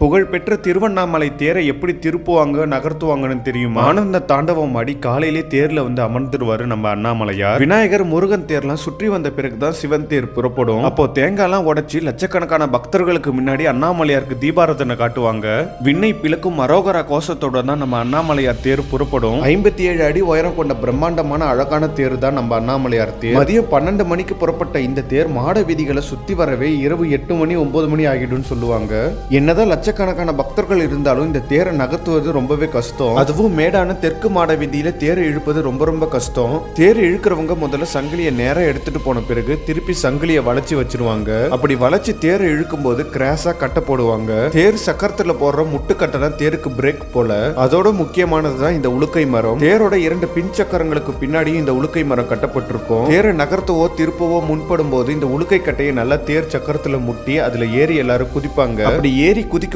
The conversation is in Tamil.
புகழ்பெற்ற திருவண்ணாமலை தேரை எப்படி திருப்புவாங்க நகர்த்துவாங்கன்னு தெரியுமா? ஆனந்த தாண்டவம் அடி காலையிலே தேர்ல வந்து அமர்ந்துருவாரு நம்ம அண்ணாமலையார். விநாயகர் முருகன் தேர்லாம் சுற்றி வந்த பிறகுதான் சிவன் தேர் புறப்படும். அப்போ தேங்காய்லாம் உடைச்சி லட்சக்கணக்கான பக்தர்களுக்கு முன்னாடி அண்ணாமலையாருக்கு தீபாரதனை காட்டுவாங்க. விண்ணை பிளக்கும் மரோகரா கோஷத்தோட தான் நம்ம அண்ணாமலையார் தேர் புறப்படும். ஐம்பத்தி ஏழு அடி உயரம் கொண்ட பிரம்மாண்டமான அழகான தேர் தான் நம்ம அண்ணாமலையார் தேர். மதியம் பன்னெண்டு மணிக்கு புறப்பட்ட இந்த தேர் மாட வீதிகளை சுத்தி வரவே இரவு எட்டு மணி ஒன்பது மணி ஆகிடும்னு சொல்லுவாங்க. என்னதான் லட்சக்கணக்கான பக்தர்கள் இருந்தாலும் இந்த தேரை நகர்த்துவது ரொம்பவே கஷ்டம். அதுவும் மேடான தெற்கு மாட வீதியில தேரை இழுப்பது ரொம்ப ரொம்ப கஷ்டம். தேர் இழுக்கிறவங்க முதல்ல சங்கிலியை நேரா எடுத்துட்டு போன பிறகு திருப்பி சங்கிலியை வளைச்சு வச்சிருவாங்க. அப்படி வளைச்சு தேரை இழுக்கும் போது கிராஸா கட்ட போடுவாங்க. தேர் சக்கரத்துல போடுற முட்டுக்கட்டை தான் தேருக்கு பிரேக் போல. அதோட முக்கியமானது தான் இந்த உலுக்கை மரம். தேரோட இரண்டு பின் சக்கரங்களுக்கு பின்னாடியும் இந்த உலுக்கை மரம் கட்டப்பட்டிருக்கும். தேரை நகர்த்தவோ திருப்பவோ முன்படும் போது இந்த உலுக்கை கட்டையை நல்லா தேர் சக்கரத்துல முட்டி அதுல ஏறி எல்லாரும் குதிப்பாங்க. அப்படி ஏறி குதிக்க